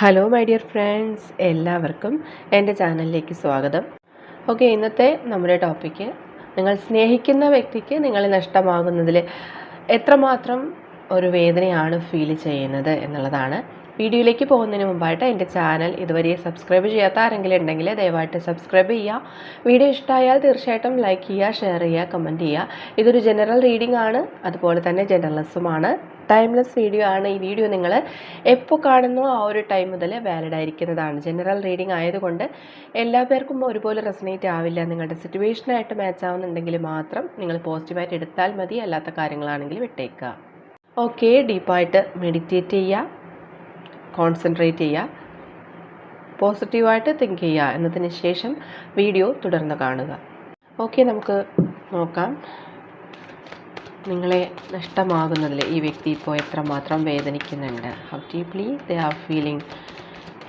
Hello my dear friends എല്ലാവർക്കും എന്റെ ചാനലിലേക്ക് സ്വാഗതം. ഓക്കെ ഇന്നത്തെ നമ്മുടെ ടോപ്പിക്ക് നിങ്ങൾ സ്നേഹിക്കുന്ന വ്യക്തിക്ക് നിങ്ങളെ നഷ്ടമാകുന്നതിൽ എത്രമാത്രം ഒരു വേദനയാണ് ഫീൽ ചെയ്യുന്നത് എന്നുള്ളതാണ്. വീഡിയോയിലേക്ക് പോകുന്നതിന് മുമ്പായിട്ട് എന്റെ ചാനൽ ഇതുവരെ സബ്സ്ക്രൈബ് ചെയ്യാത്ത ആരെങ്കിലും ഉണ്ടെങ്കിൽ ദയവായിട്ട് സബ്സ്ക്രൈബ് ചെയ്യുക. വീഡിയോ ഇഷ്ടമായാൽ തീർച്ചയായിട്ടും ലൈക്ക് ചെയ്യുക ഷെയർ ചെയ്യുക കമന്റ് ചെയ്യുക. ഇതൊരു ജനറൽ റീഡിംഗ് ആണ്. അതുപോലെ തന്നെ ജനറലിസമാണ് ടൈംലെസ് വീഡിയോ ആണ് ഈ വീഡിയോ നിങ്ങൾ എപ്പോൾ കാണുന്നോ ആ ഒരു ടൈം മുതൽ വാലിഡ് ആയിരിക്കുന്നതാണ്. ജനറൽ റീഡിംഗ് ആയതുകൊണ്ട് എല്ലാ പേർക്കും ഒരുപോലെ റെസനേറ്റ് ആവില്ല. നിങ്ങളുടെ സിറ്റുവേഷനായിട്ട് മാച്ച് ആവുന്നുണ്ടെങ്കിൽ മാത്രം നിങ്ങൾ പോസിറ്റീവായിട്ട് എടുത്താൽ മതി. അല്ലാത്ത കാര്യങ്ങളാണെങ്കിൽ വിട്ടേക്കുക ഓക്കെ ഡീപ്പായിട്ട് മെഡിറ്റേറ്റ് ചെയ്യുക. കോൺസെൻട്രേറ്റ് ചെയ്യുക. പോസിറ്റീവായിട്ട് തിങ്ക് ചെയ്യുക. എന്നതിന് ശേഷം വീഡിയോ തുടർന്ന് കാണുക. ഓക്കെ നമുക്ക് നോക്കാം. നിങ്ങളെ നഷ്ടമാകുന്നതിൽ ഈ വ്യക്തി ഇപ്പോൾ എത്രമാത്രം വേദനിക്കുന്നുണ്ട്? How deeply they are feeling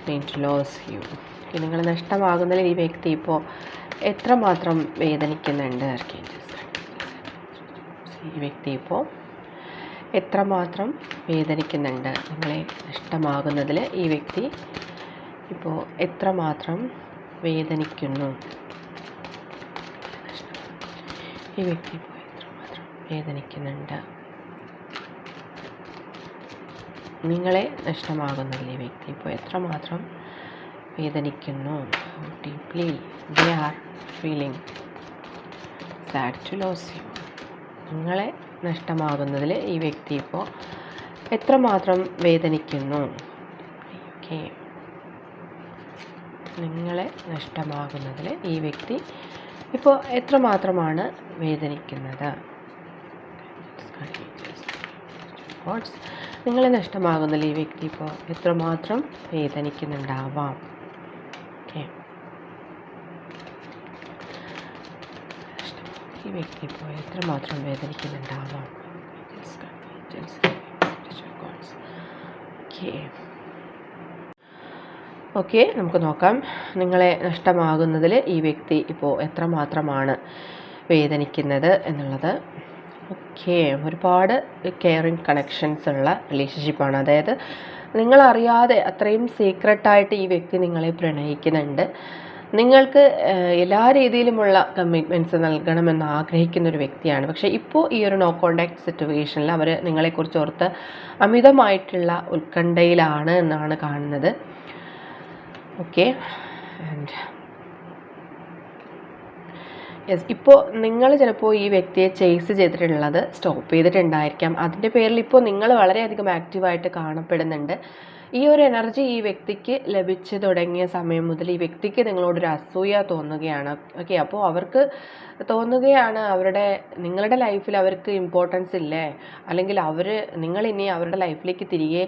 mean to lose you നിങ്ങൾ നഷ്ടമാകുന്നതിൽ ഈ വ്യക്തി ഇപ്പോൾ എത്രമാത്രം വേദനിക്കുന്നുണ്ട്? ഈ വ്യക്തി ഇപ്പോൾ എത്രമാത്രം വേദനിക്കുന്നുണ്ട്? നിങ്ങളെ നഷ്ടമാകുന്നതിൽ ഈ വ്യക്തി ഇപ്പോൾ എത്രമാത്രം വേദനിക്കുന്നു? ഈ വ്യക്തി ഇപ്പോൾ വേദനിക്കുന്നുണ്ട്. നിങ്ങളെ നഷ്ടമാകുന്നില്ലേ വ്യക്തി. ഇപ്പോൾ എത്രമാത്രം വേദനിക്കുന്നു? Deeply they are feeling sad to lose you നിങ്ങളെ നഷ്ടമാകുന്നതിൽ ഈ വ്യക്തി ഇപ്പോൾ എത്രമാത്രം വേദനിക്കുന്നു? ഓക്കെ നിങ്ങളെ നഷ്ടമാകുന്നതിൽ ഈ വ്യക്തി ഇപ്പോൾ എത്രമാത്രമാണ് വേദനിക്കുന്നത്? നിങ്ങളെ നഷ്ടമാകുന്നില്ല ഈ വ്യക്തി ഇപ്പോൾ എത്രമാത്രം വേദനിക്കുന്നുണ്ടാവാം. ഓക്കെ ഈ വ്യക്തി ഇപ്പോൾ എത്രമാത്രം വേദനിക്കുന്നുണ്ടാവാം. ഓക്കെ നമുക്ക് നോക്കാം. നിങ്ങളെ നഷ്ടമാകുന്നതിൽ ഈ വ്യക്തി ഇപ്പോൾ എത്രമാത്രമാണ് വേദനിക്കുന്നത് എന്നുള്ളത്. ഓക്കെ. ഒരുപാട് കെയറിങ് കണക്ഷൻസ് ഉള്ള റിലേഷൻഷിപ്പാണ് അതായത് നിങ്ങളറിയാതെ അത്രയും സീക്രട്ടായിട്ട് ഈ വ്യക്തി നിങ്ങളെ പ്രണയിക്കുന്നുണ്ട്. നിങ്ങൾക്ക് എല്ലാ രീതിയിലുമുള്ള കമ്മിറ്റ്മെന്റ്സ് നൽകണമെന്ന് ആഗ്രഹിക്കുന്ന ഒരു വ്യക്തിയാണ്. പക്ഷേ ഇപ്പോൾ ഈ ഒരു നോ കോണ്ടാക്ട് സിറ്റുവേഷനിൽ അവർ നിങ്ങളെക്കുറിച്ച് ഓർത്ത് അമിതമായിട്ടുള്ള ഉത്കണ്ഠയിലാണ് എന്നാണ് കാണുന്നത്. ഓക്കെ. ആൻഡ് യെസ് ഇപ്പോൾ നിങ്ങൾ ചിലപ്പോൾ ഈ വ്യക്തിയെ ചേസ് ചെയ്തിട്ടുള്ളത് സ്റ്റോപ്പ് ചെയ്തിട്ടുണ്ടായിരിക്കാം. അതിന്റെ പേരിൽ ഇപ്പോൾ നിങ്ങൾ വളരെയധികം ആക്റ്റീവായിട്ട് കാണപ്പെടുന്നുണ്ട്. ഈ ഒരു എനർജി ഈ വ്യക്തിക്ക് ലഭിച്ചു തുടങ്ങിയ സമയം മുതൽ ഈ വ്യക്തിക്ക് നിങ്ങളോടൊരു അസൂയ തോന്നുകയാണ്. ഓക്കെ അപ്പോൾ അവർക്ക് തോന്നുകയാണ് അവരുടെ നിങ്ങളുടെ ലൈഫിൽ അവർക്ക് ഇമ്പോർട്ടൻസ് ഇല്ലേ? അല്ലെങ്കിൽ അവർ നിങ്ങളിനി അവരുടെ ലൈഫിലേക്ക് തിരികെ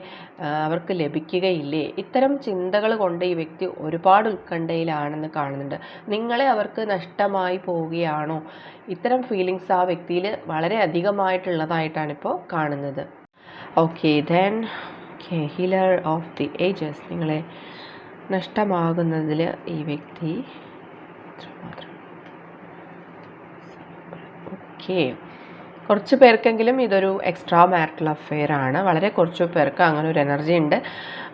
അവർക്ക് ലഭിക്കുകയില്ലേ? ഇത്തരം ചിന്തകൾ കൊണ്ട് ഈ വ്യക്തി ഒരുപാട് ഉത്കണ്ഠയിലാണെന്ന് കാണുന്നുണ്ട്. നിങ്ങളെ അവർക്ക് നഷ്ടമായി പോവുകയാണോ? ഇത്തരം ഫീലിങ്സ് ആ വ്യക്തിയിൽ വളരെ അധികമായിട്ടുള്ളതായിട്ടാണ് ഇപ്പോൾ കാണുന്നത്. Okay then healer of the ages നിങ്ങളെ നഷ്ടമാകുന്നതിൽ ഈ വ്യക്തി ഓക്കെ. കുറച്ച് പേർക്കെങ്കിലും ഇതൊരു എക്സ്ട്രാ മാരിറ്റൽ അഫെയർ ആണ്. വളരെ കുറച്ച് പേർക്ക് അങ്ങനെ ഒരു എനർജി ഉണ്ട്.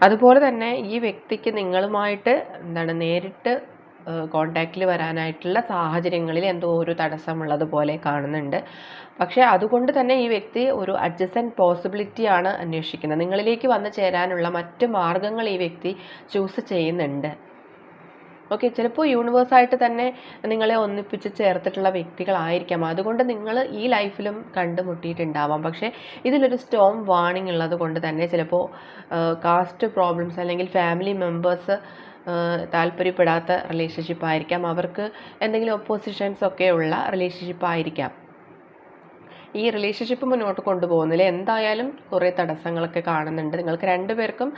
അതുപോലെ തന്നെ ഈ വ്യക്തിക്ക് നിങ്ങളുമായിട്ട് എന്താണ് നേരിട്ട് കോണ്ടാക്റ്റിൽ വരാനായിട്ടുള്ള സാഹചര്യങ്ങളിൽ എന്തോ ഒരു തടസ്സമുള്ളത് പോലെ കാണുന്നുണ്ട്. പക്ഷേ അതുകൊണ്ട് തന്നെ ഈ വ്യക്തി ഒരു അഡ്ജസ്റ്റൻ പോസിബിലിറ്റി ആണ് അന്വേഷിക്കുന്നത്. നിങ്ങളിലേക്ക് വന്നു ചേരാനുള്ള മറ്റ് മാർഗങ്ങൾ ഈ വ്യക്തി ചൂസ് ചെയ്യുന്നുണ്ട്. ഓക്കെ ചിലപ്പോൾ യൂണിവേഴ്സായിട്ട് തന്നെ നിങ്ങളെ ഒന്നിപ്പിച്ച് ചേർത്തിട്ടുള്ള വ്യക്തികളായിരിക്കാം. അതുകൊണ്ട് നിങ്ങൾ ഈ ലൈഫിലും കണ്ടുമുട്ടിയിട്ടുണ്ടാവാം. പക്ഷേ ഇതിലൊരു സ്റ്റോം വാണിംഗ് ഉള്ളത് കൊണ്ട് തന്നെ ചിലപ്പോൾ കാസ്റ്റ് പ്രോബ്ലംസ് അല്ലെങ്കിൽ ഫാമിലി മെമ്പേഴ്സ് താല്പര്യപ്പെടാത്ത റിലേഷൻഷിപ്പ് ആയിരിക്കാം. അവർക്ക് എന്തെങ്കിലും ഒപ്പോസിഷൻസ് ഒക്കെ ഉള്ള റിലേഷൻഷിപ്പ് ആയിരിക്കാം. ഈ റിലേഷൻഷിപ്പ് മുന്നോട്ട് കൊണ്ടുപോകുന്നതിൽ എന്തായാലും കുറേ തടസ്സങ്ങളൊക്കെ കാണുന്നുണ്ട്. നിങ്ങൾക്ക് രണ്ടുപേർക്കും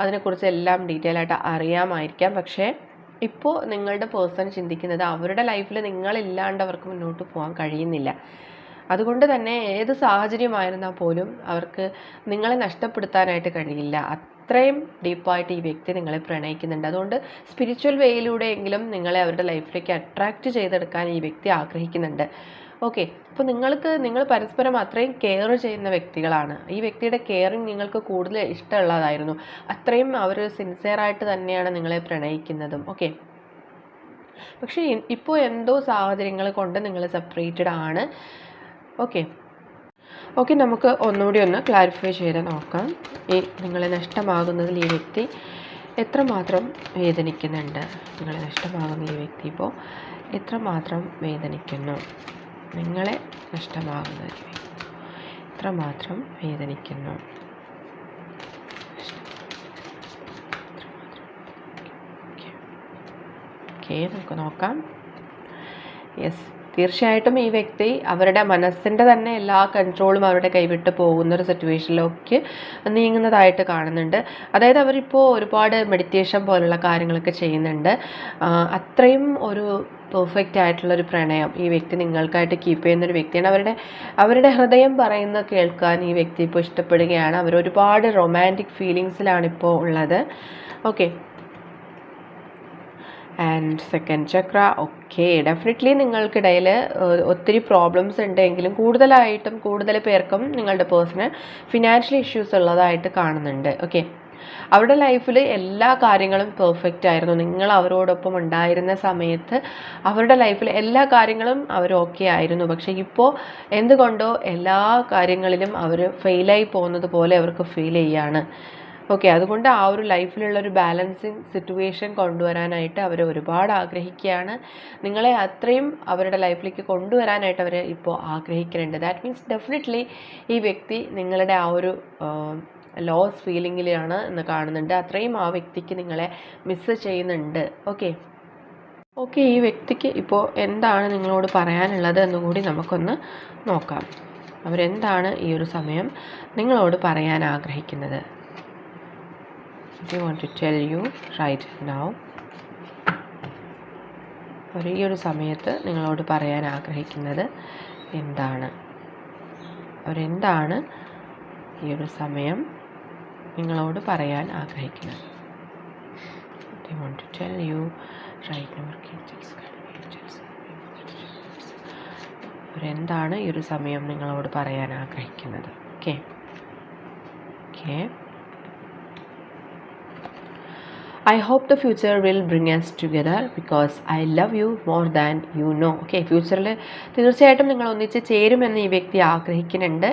അതിനെക്കുറിച്ച് എല്ലാം ഡീറ്റെയിൽ ആയിട്ട് അറിയാമായിരിക്കാം. പക്ഷേ ഇപ്പോൾ നിങ്ങളുടെ പേഴ്സൺ ചിന്തിക്കുന്നത് അവരുടെ ലൈഫിൽ നിങ്ങളില്ലാണ്ട് അവർക്ക് മുന്നോട്ട് പോകാൻ കഴിയുന്നില്ല. അതുകൊണ്ട് തന്നെ ഏത് സാഹചര്യമായിരുന്നാൽ പോലും അവർക്ക് നിങ്ങളെ നഷ്ടപ്പെടുത്താനായിട്ട് കഴിയില്ല. അത്രയും ഡീപ്പായിട്ട് ഈ വ്യക്തി നിങ്ങളെ പ്രണയിക്കുന്നുണ്ട്. അതുകൊണ്ട് സ്പിരിച്വൽ വേയിലൂടെയെങ്കിലും നിങ്ങളെ അവരുടെ ലൈഫിലേക്ക് അട്രാക്റ്റ് ചെയ്തെടുക്കാൻ ഈ വ്യക്തി ആഗ്രഹിക്കുന്നുണ്ട്. ഓക്കെ അപ്പോൾ നിങ്ങൾക്ക് നിങ്ങൾ പരസ്പരം അത്രയും കെയർ ചെയ്യുന്ന വ്യക്തികളാണ്. ഈ വ്യക്തിയുടെ കെയറിങ് നിങ്ങൾക്ക് കൂടുതൽ ഇഷ്ടമുള്ളതായിരുന്നു. അത്രയും അവർ സിൻസിയറായിട്ട് തന്നെയാണ് നിങ്ങളെ പ്രണയിക്കുന്നതും. ഓക്കെ പക്ഷേ ഇപ്പോൾ എന്തോ സാഹചര്യങ്ങൾ കൊണ്ട് നിങ്ങൾ സെപ്പറേറ്റഡ് ആണ്. ഓക്കെ ഓക്കെ നമുക്ക് ഒന്നുകൂടി ഒന്ന് ക്ലാരിഫൈ ചെയ്ത് നോക്കാം. ഈ നിങ്ങളെ നഷ്ടമാകുന്നതിൽ ഈ വ്യക്തി എത്രമാത്രം വേദനിക്കുന്നുണ്ട്? നിങ്ങളെ നഷ്ടമാകുന്ന ഈ വ്യക്തി ഇപ്പോൾ എത്രമാത്രം വേദനിക്കുന്നു? നിങ്ങളെ നഷ്ടമാകുന്നതിൽ ഒരു വ്യക്തി എത്രമാത്രം വേദനിക്കുന്നു? ഓക്കെ നമുക്ക് നോക്കാം. യെസ്. തീർച്ചയായിട്ടും ഈ വ്യക്തി അവരുടെ മനസ്സിന്റെ തന്നെ എല്ലാ കൺട്രോളും അവരുടെ കൈവിട്ട് പോകുന്ന ഒരു സിറ്റുവേഷനിലേക്ക് നീങ്ങുന്നതായിട്ട് കാണുന്നുണ്ട്. അതായത് അവരിപ്പോൾ ഒരുപാട് മെഡിറ്റേഷൻ പോലുള്ള കാര്യങ്ങളൊക്കെ ചെയ്യുന്നുണ്ട്. അത്രയും ഒരു പെർഫെക്റ്റ് ആയിട്ടുള്ളൊരു പ്രണയം ഈ വ്യക്തി നിങ്ങൾക്കായിട്ട് കീപ്പ് ചെയ്യുന്നൊരു വ്യക്തിയാണ്. അവരുടെ അവരുടെ ഹൃദയം പറയുന്ന കേൾക്കാൻ ഈ വ്യക്തി ഇപ്പോൾ ഇഷ്ടപ്പെടുകയാണ്. അവർ ഒരുപാട് റൊമാന്റിക് ഫീലിങ്സിലാണ് ഇപ്പോൾ ഉള്ളത്. Okay and second chakra okay definitely നിങ്ങൾക്കിടയിൽ ഒത്തിരി പ്രോബ്ലംസ് ഉണ്ടെങ്കിലും കൂടുതലായിട്ടും കൂടുതൽ പേർക്കും നിങ്ങളുടെ പേഴ്സണൽ ഫിനാൻഷ്യൽ ഇഷ്യൂസ് ഉള്ളതായിട്ട് കാണുന്നുണ്ട് ഓക്കെ അവരുടെ ലൈഫിൽ എല്ലാ കാര്യങ്ങളും പെർഫെക്റ്റ് ആയിരുന്നു. നിങ്ങൾ അവരോടൊപ്പം ഉണ്ടായിരുന്ന സമയത്ത് അവരുടെ ലൈഫിൽ എല്ലാ കാര്യങ്ങളും അവർ ഓക്കെ ആയിരുന്നു. പക്ഷേ ഇപ്പോൾ എന്തുകൊണ്ടോ എല്ലാ കാര്യങ്ങളിലും അവർ ഫെയിലായി പോകുന്നത് പോലെ അവർക്ക് ഫീൽ ചെയ്യാണ്. ഓക്കെ അതുകൊണ്ട് ആ ഒരു ലൈഫിലുള്ള ഒരു ബാലൻസിങ് സിറ്റുവേഷൻ കൊണ്ടുവരാനായിട്ട് അവർ ഒരുപാട് ആഗ്രഹിക്കുകയാണ്. നിങ്ങളെ അത്രയും അവരുടെ ലൈഫിലേക്ക് കൊണ്ടുവരാനായിട്ട് അവർ ഇപ്പോൾ ആഗ്രഹിക്കുന്നുണ്ട്. ദാറ്റ് മീൻസ് ഡെഫിനറ്റ്ലി ഈ വ്യക്തി നിങ്ങളുടെ ആ ഒരു ലോസ് ഫീലിങ്ങിലാണ് എന്ന് കാണുന്നുണ്ട്. അത്രയും ആ വ്യക്തിക്ക് നിങ്ങളെ മിസ്സ് ചെയ്യുന്നുണ്ട്. ഓക്കെ. ഓക്കെ ഈ വ്യക്തിക്ക് ഇപ്പോൾ എന്താണ് നിങ്ങളോട് പറയാനുള്ളത് എന്നുകൂടി നമുക്കൊന്ന് നോക്കാം. അവരെന്താണ് ഈ ഒരു സമയം നിങ്ങളോട് പറയാൻ ആഗ്രഹിക്കുന്നത്? I want to tell you right now? ഒരു ഈ ഒരു സമയത്ത് നിങ്ങളോട് പറയാൻ ആഗ്രഹിക്കുന്നത് എന്താണ്? അവരെന്താണ് ഈ ഒരു സമയം നിങ്ങളോട് പറയാൻ ആഗ്രഹിക്കുന്നത്? I want to tell you. അവരെന്താണ് ഈ ഒരു സമയം നിങ്ങളോട് പറയാൻ ആഗ്രഹിക്കുന്നത്? Okay okay I hope the future will bring us together because I love you more than you know okay ഫ്യൂച്ചറിൽ തീർച്ചയായിട്ടും നിങ്ങൾ ഒന്നിച്ച് ചേരുമെന്ന് ഈ വ്യക്തി ആഗ്രഹിക്കുന്നുണ്ട്.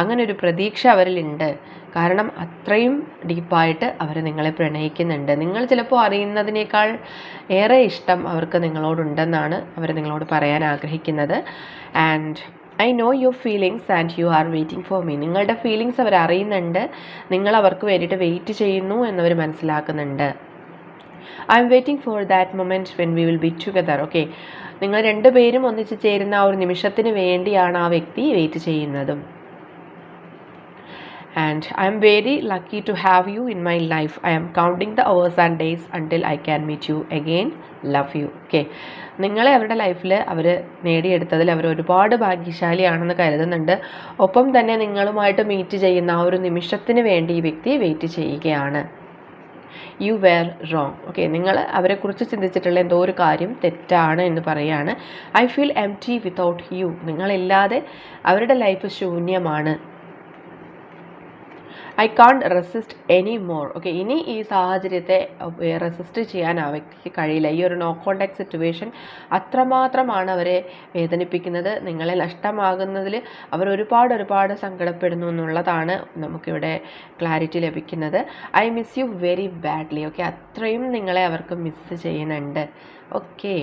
അങ്ങനെ ഒരു പ്രതീക്ഷ അവരിലുണ്ട്. കാരണം അത്രയും ഡീപ്പായിട്ട് അവർ നിങ്ങളെ പ്രണയിക്കുന്നുണ്ട്. നിങ്ങൾ ചിലപ്പോൾ അറിയുന്നതിനേക്കാൾ ഏറെ ഇഷ്ടം അവർക്ക് നിങ്ങളോടുണ്ടെന്നാണ് അവർ നിങ്ങളോട് പറയാൻ ആഗ്രഹിക്കുന്നത്. And I know your feelings and you are waiting for me നിങ്ങളുടെ ഫീലിങ്സ് അവർ അറിയുന്നുണ്ട്. നിങ്ങൾ അവർക്ക് വേണ്ടിയിട്ട് വെയിറ്റ് ചെയ്യുന്നു എന്നവർ മനസ്സിലാക്കുന്നുണ്ട്. I'm waiting for that moment when we will be together okay നിങ്ങൾ രണ്ടുപേരും ഒന്നിച്ച് ചേരുന്ന ആ ഒരു നിമിഷത്തിന് വേണ്ടിയാണ് ആ വ്യക്തി വെയിറ്റ് ചെയ്യുന്നതും. And I'm very lucky to have you in my life I'm counting the hours and days until I can meet you again love you okay നിങ്ങളെ അവരുടെ ലൈഫിൽ അവർ നേടിയെടുത്തതിൽ അവർ ഒരുപാട് ഭാഗ്യശാലിയാണെന്ന് കരുതുന്നുണ്ട്. ഒപ്പം തന്നെ നിങ്ങളുമായിട്ട് മീറ്റ് ചെയ്യുന്ന ആ ഒരു നിമിഷത്തിന് വേണ്ടി ഈ വ്യക്തി വെയിറ്റ് ചെയ്യുകയാണ്. യു വെയർ റോങ് ഓക്കെ നിങ്ങൾ അവരെക്കുറിച്ച് ചിന്തിച്ചിട്ടുള്ള എന്തോ ഒരു കാര്യം തെറ്റാണ് എന്ന് പറയുകയാണ് I feel empty without you നിങ്ങളില്ലാതെ അവരുടെ ലൈഫ് ശൂന്യമാണ്. I can't resist anymore okay ഇനി ഈ സാഹചര്യത്തെ റെസിസ്റ്റ് ചെയ്യാൻ ആ വ്യക്തിക്ക് കഴിയില്ല. ഈ ഒരു നോ കോണ്ടാക്ട് സിറ്റുവേഷൻ അത്രമാത്രമാണ് അവരെ വേദനിപ്പിക്കുന്നത്. നിങ്ങളെ നഷ്ടമാകുന്നതിൽ അവർ ഒരുപാട് ഒരുപാട് സങ്കടപ്പെടുന്നു എന്നുള്ളതാണ് നമുക്കിവിടെ ക്ലാരിറ്റി ലഭിക്കുന്നത്. I miss you very badly okay അത്രയും നിങ്ങളെ അവർക്ക് മിസ് ചെയ്യുന്നുണ്ട്. Okay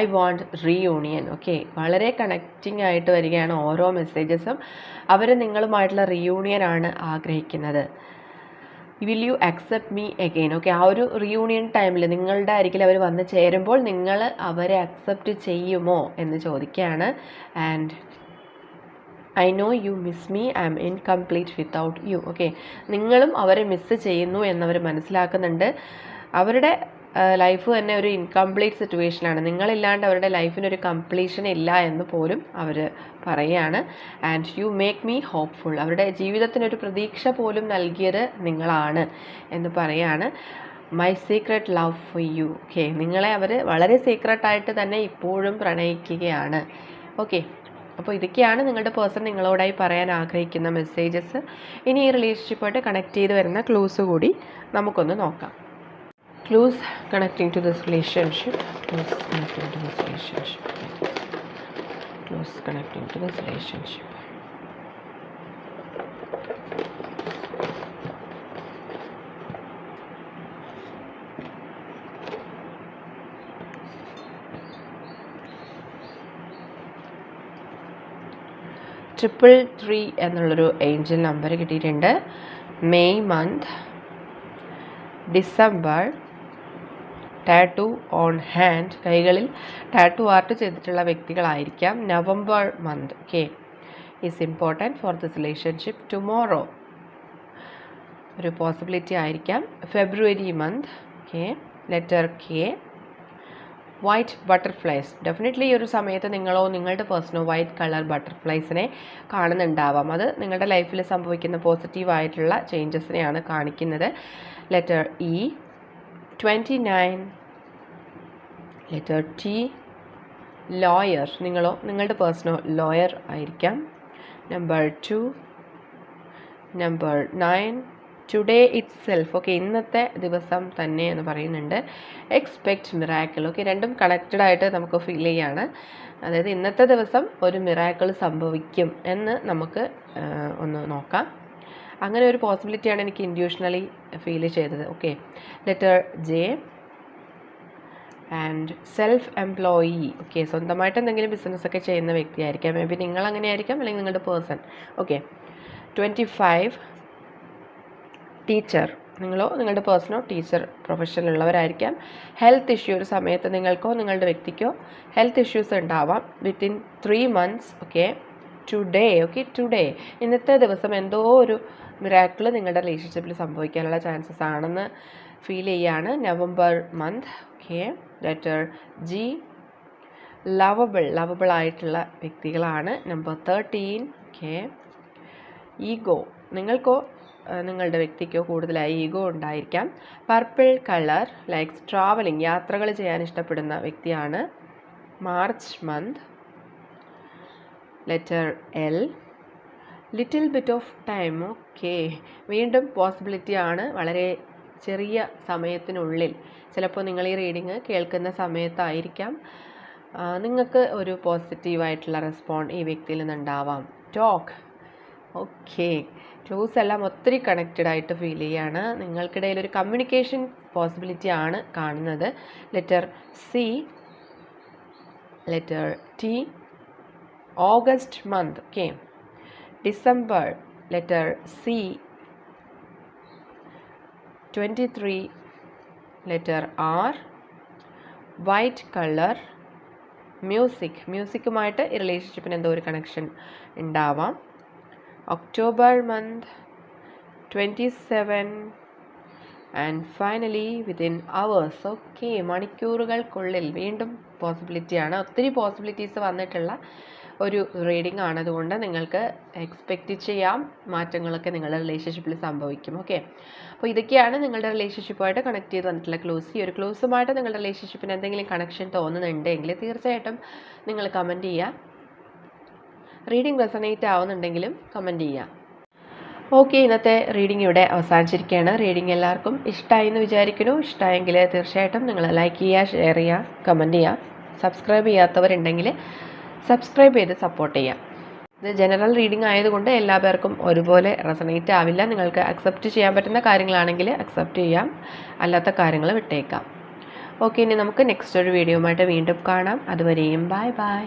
I want reunion okay വളരെ കണക്റ്റിംഗ് ആയിട്ട് വരികയാണ് ഓരോ മെസ്സേജസും അവർ നിങ്ങളുമായിട്ടുള്ള റീയൂണിയൻ ആണ് ആഗ്രഹിക്കുന്നത്. Will you accept me again okay ആ ഒരു റീയൂണിയൻ ടൈമിൽ നിങ്ങളുടെ അരികിൽ അവർ വന്ന് ചേരുമ്പോൾ നിങ്ങൾ അവരെ അക്സെപ്റ്റ് ചെയ്യുമോ എന്ന് ചോദിക്കുകയാണ്. And I know you miss me I'm incomplete without you okay നിങ്ങളും അവരെ മിസ്സ് ചെയ്യുന്നു എന്നവർ മനസ്സിലാക്കുന്നുണ്ട്. അവരുടെ ലൈഫ് തന്നെ ഒരു ഇൻകംപ്ലീറ്റ് സിറ്റുവേഷനാണ് നിങ്ങളില്ലാണ്ട് അവരുടെ ലൈഫിനൊരു കംപ്ലീഷൻ ഇല്ല എന്ന് പോലും അവർ പറയുകയാണ്. And you make me hopeful അവരുടെ ജീവിതത്തിനൊരു പ്രതീക്ഷ പോലും നൽകിയത് നിങ്ങളാണ് എന്ന് പറയുകയാണ്. My secret love for you okay നിങ്ങളെ അവർ വളരെ സീക്രട്ടായിട്ട് തന്നെ ഇപ്പോഴും പ്രണയിക്കുകയാണ്. ഓക്കെ അപ്പോൾ ഇതൊക്കെയാണ് നിങ്ങളുടെ പേഴ്സൺ നിങ്ങളോടായി പറയാൻ ആഗ്രഹിക്കുന്ന മെസ്സേജസ് ഇനി ഈ റിലേഷൻഷിപ്പായിട്ട് കണക്ട് ചെയ്ത് വരുന്ന ക്ലൂസ് കൂടി നമുക്കൊന്ന് നോക്കാം. Clues connecting to this relationship. Clues connecting to this relationship. Clues connecting to this relationship triple three എന്നുള്ളൊരു ഏഞ്ചൽ നമ്പർ കിട്ടിയിട്ടുണ്ട്. May month December tattoo on hand കൈകളിൽ ടാറ്റു ആർട്ട് ചെയ്തിട്ടുള്ള വ്യക്തികളായിരിക്കാം November month. Okay is important for this relationship tomorrow ഒരു possibility ആയിരിക്കാം. February month okay letter K white butterflies definitely ഈ ഒരു സമയത്ത് നിങ്ങളോ നിങ്ങളുടെ പേഴ്സണോ വൈറ്റ് കളർ ബട്ടർഫ്ലൈസിനെ കാണുന്നുണ്ടാവാം. അത് നിങ്ങളുടെ ലൈഫിൽ സംഭവിക്കുന്ന പോസിറ്റീവായിട്ടുള്ള ചേഞ്ചസിനെയാണ് കാണിക്കുന്നത്. Letter E twenty nine letter T lawyer നിങ്ങളോ നിങ്ങളുടെ പേഴ്സണോ ലോയർ ആയിരിക്കാം. Number two number nine today itself okay ഇന്നത്തെ ദിവസം തന്നെ എന്ന് പറയുന്നുണ്ട്. എക്സ്പെക്റ്റ് മിറാക്കിൾ ഓക്കെ രണ്ടും കണക്റ്റഡ് ആയിട്ട് നമുക്ക് ഫീൽ ചെയ്യാണ്. അതായത് ഇന്നത്തെ ദിവസം ഒരു മിറാക്കിൾ സംഭവിക്കും എന്ന് നമുക്ക് ഒന്ന് നോക്കാം. അങ്ങനെ ഒരു പോസിബിലിറ്റിയാണ് എനിക്ക് ഇൻഡ്യൂഷണലി ഫീൽ ചെയ്തത്. Okay letter J and self employee okay സ്വന്തമായിട്ട് എന്തെങ്കിലും ബിസിനസ്സൊക്കെ ചെയ്യുന്ന വ്യക്തിയായിരിക്കാം മേ ബി നിങ്ങൾ അങ്ങനെ ആയിരിക്കാം അല്ലെങ്കിൽ നിങ്ങളുടെ person okay twenty five teacher നിങ്ങളോ നിങ്ങളുടെ പേഴ്സണോ ടീച്ചർ പ്രൊഫഷനിലുള്ളവരായിരിക്കാം ഹെൽത്ത് ഇഷ്യൂ ഒരു സമയത്ത് നിങ്ങൾക്കോ നിങ്ങളുടെ വ്യക്തിക്കോ ഹെൽത്ത് ഇഷ്യൂസ് ഉണ്ടാവാം. Within three months okay today okay today ഇന്നത്തെ ദിവസം എന്തോ ഒരു മിറാക്കിൾ നിങ്ങളുടെ റിലേഷൻഷിപ്പിൽ സംഭവിക്കാനുള്ള ചാൻസസ് ആണെന്ന് ഫീൽ ചെയ്യാണ്. November month okay letter G lovable lovable ആയിട്ടുള്ള വ്യക്തികളാണ്. നമ്പർ തേർട്ടീൻ ഓക്കെ ഈഗോ നിങ്ങൾക്കോ നിങ്ങളുടെ വ്യക്തിക്കോ കൂടുതലായി ഈഗോ ഉണ്ടായിരിക്കാം. പർപ്പിൾ കളർ ലൈക്സ് ട്രാവലിംഗ് യാത്രകൾ ചെയ്യാൻ ഇഷ്ടപ്പെടുന്ന വ്യക്തിയാണ്. March month letter L. Little bit of time. Okay. വീണ്ടും പോസിബിലിറ്റി ആണ് വളരെ ചെറിയ സമയത്തിനുള്ളിൽ. ചിലപ്പോൾ നിങ്ങൾ ഈ റീഡിങ് കേൾക്കുന്ന സമയത്തായിരിക്കാം. നിങ്ങൾക്ക് ഒരു പോസിറ്റീവായിട്ടുള്ള റെസ്പോണ്ട് ഈ വ്യക്തിയിൽ നിന്നുണ്ടാവാം. ടോക്ക്. ഓക്കെ. ക്ലൂസ് എല്ലാം ഒത്തിരി കണക്റ്റഡ് ആയിട്ട് ഫീൽ ചെയ്യാണ്. നിങ്ങൾക്കിടയിൽ ഒരു കമ്മ്യൂണിക്കേഷൻ പോസിബിലിറ്റി ആണ് കാണുന്നത്. Letter C. Letter T. Month okay December letter C twenty three letter R white colour music മ്യൂസിക്കുമായിട്ട് ഈ റിലേഷൻഷിപ്പിന് എന്തോ ഒരു കണക്ഷൻ ഉണ്ടാവാം. October month twenty seven and finally within hours okay മണിക്കൂറുകൾക്കുള്ളിൽ വീണ്ടും പോസിബിലിറ്റിയാണ് ഒത്തിരി പോസിബിലിറ്റീസ് വന്നിട്ടുള്ള ഒരു റീഡിംഗ് ആണതുകൊണ്ട് നിങ്ങൾക്ക് എക്സ്പെക്റ്റ് ചെയ്യാം മാറ്റങ്ങളൊക്കെ നിങ്ങളുടെ റിലേഷൻഷിപ്പിൽ സംഭവിക്കും. ഓക്കെ അപ്പോൾ ഇതൊക്കെയാണ് നിങ്ങളുടെ റിലേഷൻഷിപ്പുമായിട്ട് കണക്ട് ചെയ്ത് വന്നിട്ടുള്ള ക്ലോസ് ഈ ഒരു ക്ലോസുമായിട്ട് നിങ്ങളുടെ റിലേഷൻഷിപ്പിന് എന്തെങ്കിലും കണക്ഷൻ തോന്നുന്നുണ്ടെങ്കിൽ തീർച്ചയായിട്ടും നിങ്ങൾ കമന്റ് ചെയ്യുക. റീഡിംഗ് റെസണേറ്റ് ആവുന്നുണ്ടെങ്കിലും കമന്റ് ചെയ്യാം ഓക്കെ ഇന്നത്തെ റീഡിംഗ് ഇവിടെ അവസാനിച്ചിരിക്കുകയാണ്. റീഡിംഗ് എല്ലാവർക്കും ഇഷ്ടമായി എന്ന് വിചാരിക്കുന്നു. ഇഷ്ടമായെങ്കിൽ തീർച്ചയായിട്ടും നിങ്ങൾ ലൈക്ക് ചെയ്യുക ഷെയർ ചെയ്യുക കമന്റ് ചെയ്യുക. സബ്സ്ക്രൈബ് ചെയ്യാത്തവരുണ്ടെങ്കിൽ സബ്സ്ക്രൈബ് ചെയ്ത് സപ്പോർട്ട് ചെയ്യാം. ഇത് ജനറൽ റീഡിംഗ് ആയതുകൊണ്ട് എല്ലാ പേർക്കും ഒരുപോലെ റെസണേറ്റ് ആവില്ല. നിങ്ങൾക്ക് അക്സെപ്റ്റ് ചെയ്യാൻ പറ്റുന്ന കാര്യങ്ങളാണെങ്കിൽ അക്സെപ്റ്റ് ചെയ്യാം. അല്ലാത്ത കാര്യങ്ങൾ വിട്ടേക്കാം. ഓക്കെ ഇനി നമുക്ക് നെക്സ്റ്റ് ഒരു വീഡിയോയുമായിട്ട് വീണ്ടും കാണാം. അതുവരെയും ബൈ ബൈ